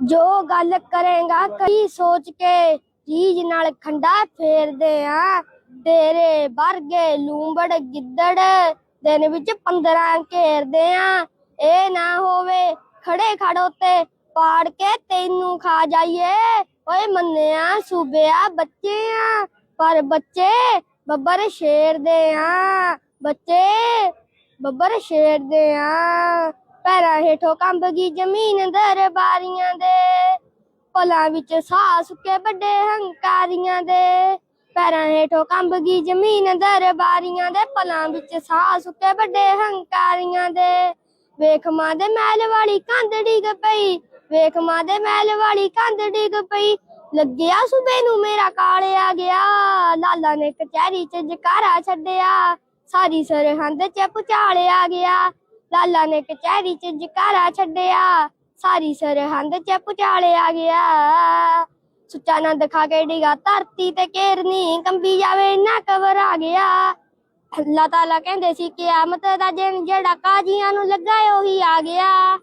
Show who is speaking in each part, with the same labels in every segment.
Speaker 1: ਜੋ ਗੱਲ ਕਰੇਗਾ, ਕਈ ਸੋਚ ਕੇ ਚੀਜ਼ ਨਾਲ ਖੰਡਾ ਫੇਰਦੇ ਆ। ਤੇਰੇ ਵਰਗੇ ਲੂੰਬੜ ਗਿੱਦੜ ਦਿਨ ਵਿੱਚ 15 ਘੇਰਦੇ ਆ। ਇਹ ਨਾ ਹੋਵੇ ਖੜੇ ਖੜੋ ਤੇ ਪਾੜ ਕੇ ਤੈਨੂੰ ਖਾ ਜਾਈਏ। ਓਏ ਮੰਨਿਆ ਸੂਬਿਆ ਬੱਚੇ ਆ, ਪਰ ਬੱਚੇ ਬੱਬਰ ਸ਼ੇਰ ਦੇ ਆ। ਬੱਚੇ ਬੱਬਰ ਸ਼ੇਰ ਦੇ ਆ। ਹੇਠੋਂ ਕੰਬ ਗਈ ਜ਼ਮੀਨ ਦਰਬਾਰੀਆਂ ਦੇ। ਪਲਾਂ ਵਿੱਚ ਸਾਹ ਸੁੱਕੇ ਵੱਡੇ ਹੰਕਾਰੀਆਂ ਦੇ। ਪੈਰਾਂ ਹੇਠੋਂ ਕੰਬ ਗਈ ਜ਼ਮੀਨ ਦਰਬਾਰੀਆਂ ਦੇ। ਪਲਾਂ ਵਿੱਚ ਸਾਹ ਸੁੱਕੇ ਵੱਡੇ ਹੰਕਾਰੀਆਂ ਦੇ। ਵੇਖ ਮਾਂ ਦੇ ਮਹਿਲ ਵਾਲੀ ਕੰਧ ਡਿੱਗ ਪਈ। ਵੇਖ ਮਾਂ ਦੇ ਮਹਿਲ ਵਾਲੀ ਕੰਧ ਡਿੱਗ ਪਈ। ਲੱਗਿਆ ਸੁਬੇ ਨੂੰ ਮੇਰਾ ਕਾਲਿਆ ਗਿਆ। ਲਾਲਾ ਨੇ ਕਚਹਿਰੀ ਚ ਜਕਾਰਾ ਛੱਡਿਆ। ਸਾਰੀ ਸਰਹੰਦ ਚ ਪੁਚਾਲਿਆ ਗਿਆ। ਲਾਲਾ ਨੇ ਕਚਹਿਰੀ ਚ ਜਕਾਰਾ ਛੱਡਿਆ। ਸਾਰੀ ਸਰਹੰਦ ਚ ਪੁਚਾਲਿਆ ਗਿਆ। ਸੁੱਚਾ ਨੰਦ ਖਾ ਕੇ ਡਿਗਾ, ਧਰਤੀ ਤੇ ਕੇਰਨੀ ਕੰਬੀ ਜਾਵੇ ਨਾ ਕਬਰ ਆ ਗਿਆ। ਅੱਲਾਹ ਤਾਲਾ ਕਹਿੰਦੇ ਸੀ, ਕਿਆਮਤ ਦਾ ਦਿਨ ਜਿਹੜਾ ਕਾਜੀਆਂ ਨੂੰ ਲੱਗਾ, ਉਹੀ ਆ ਗਿਆ।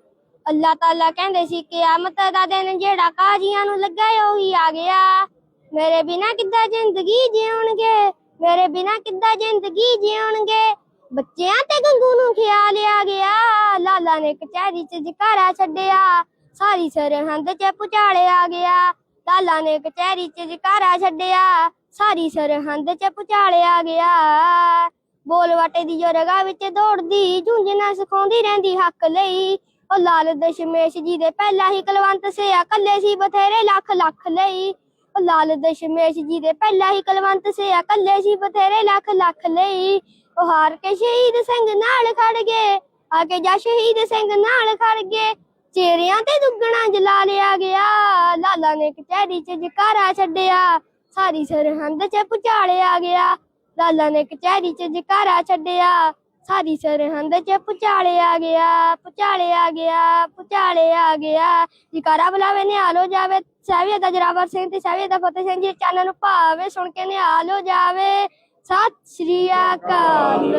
Speaker 1: ਅੱਲਾ ਤਾਲਾ ਕਹਿੰਦੇ ਸੀ, ਕਿਆਮਤ ਦਾ ਦਿਨ ਜਿਹੜਾ ਕਾਜੀਆਂ ਨੂੰ ਲੱਗਾ, ਉਹੀ ਆ ਗਿਆ। ਮੇਰੇ ਬਿਨਾ ਕਿੱਦਾਂ ਜ਼ਿੰਦਗੀ ਜਿਉਣਗੇ? ਮੇਰੇ ਬਿਨਾ ਕਿੱਦਾਂ ਜ਼ਿੰਦਗੀ ਜਿਉਣਗੇ? ਬੱਚਿਆਂ ਤੇ ਗੰਗੂ ਨੂੰ ਖਿਆਲ ਆ ਗਿਆ। ਲਾਲਾ ਨੇ ਕਚਹਿਰੀ ਚ ਜਕਾਰਾ ਛੱਡਿਆ। ਸਾਰੀ ਸਰਹੰਦ ਚ ਪੁਚਾਲਿਆ ਗਿਆ। ਲਾਲਾ ਨੇ ਕਚਹਿਰੀ ਚ ਜਕਾਰਾ ਛੱਡਿਆ। ਸਾਰੀ ਸਰਹੰਦ ਚ ਪੁਚਾਲਿਆ ਗਿਆ। ਬੋਲ ਵਾਟੇ ਦੀ ਜੁਰਗਾ ਵਿੱਚ ਦੌੜਦੀ ਝੁੰਝਣਾ ਸਿਖਾਉਂਦੀ ਰਹਿੰਦੀ ਹੱਕ ਲਈ। ਉਹ ਲਾਲ ਦਸ਼ਮੇਸ਼ ਜੀ ਦੇ ਪਹਿਲਾਂ ਹੀ ਕਲਵੰਤ ਸਿਆ ਕੱਲੇ ਸੀ ਬਥੇਰੇ ਲੱਖ ਲੱਖ ਲਈ। ਉਹ ਲਾਲ ਦਸ਼ਮੇਸ਼ ਜੀ ਦੇ ਪਹਿਲਾਂ ਹੀ ਕਲਵੰਤ ਸਿਆ ਕੱਲੇ ਸੀ ਬਥੇਰੇ ਲੱਖ ਲੱਖ ਲਈ। ਉਹ ਹਾਰ ਕੇ ਸ਼ਹੀਦ ਸਿੰਘ ਨਾਲ ਖੜ ਗਏ। ਆ ਕੇ ਜਾ ਸ਼ਹੀਦ ਸਿੰਘ ਨਾਲ ਖੜ ਗਏ। ਚਿਹਰਿਆਂ ਤੇ ਦੁੱਗਣਾ ਜਲਾ ਲਿਆ ਗਿਆ। ਲਾਲਾ ਨੇ ਕਚਹਿਰੀ ਚ ਜਕਾਰਾ ਛੱਡਿਆ। ਸਾਰੀ ਸਰਹੰਦ ਚ ਪੁਚਾਲਿਆ ਗਿਆ। ਲਾਲਾ ਨੇ ਕਚਹਿਰੀ ਚ ਜਕਾਰਾ ਛੱਡਿਆ। ਸਾਰੀ ਸਰਹੰਦ ਚ ਪੁਚਾਲਿਆ ਗਿਆ ਪੁਚਾਲਿਆ ਗਿਆ ਪੁਚਾਲਿਆ ਗਿਆ। ਜਕਾਰਾ ਬੁਲਾਵੇ, ਨਿਹਾਲ ਹੋ ਜਾਵੇ। ਸਾਵੀਆ ਦਾ ਜਰਾਵਰ ਸਿੰਘ ਤੇ ਸਾਵੀਆ ਦਾ ਫਤਿਹ ਸਿੰਘ ਜੀ ਚੈਨਲ ਨੂੰ ਭਾਵੇ, ਸੁਣ ਕੇ ਨਿਹਾਲ ਹੋ ਜਾਵੇ। ਸਤਿ ਸ਼੍ਰੀ ਅਕਾਲ।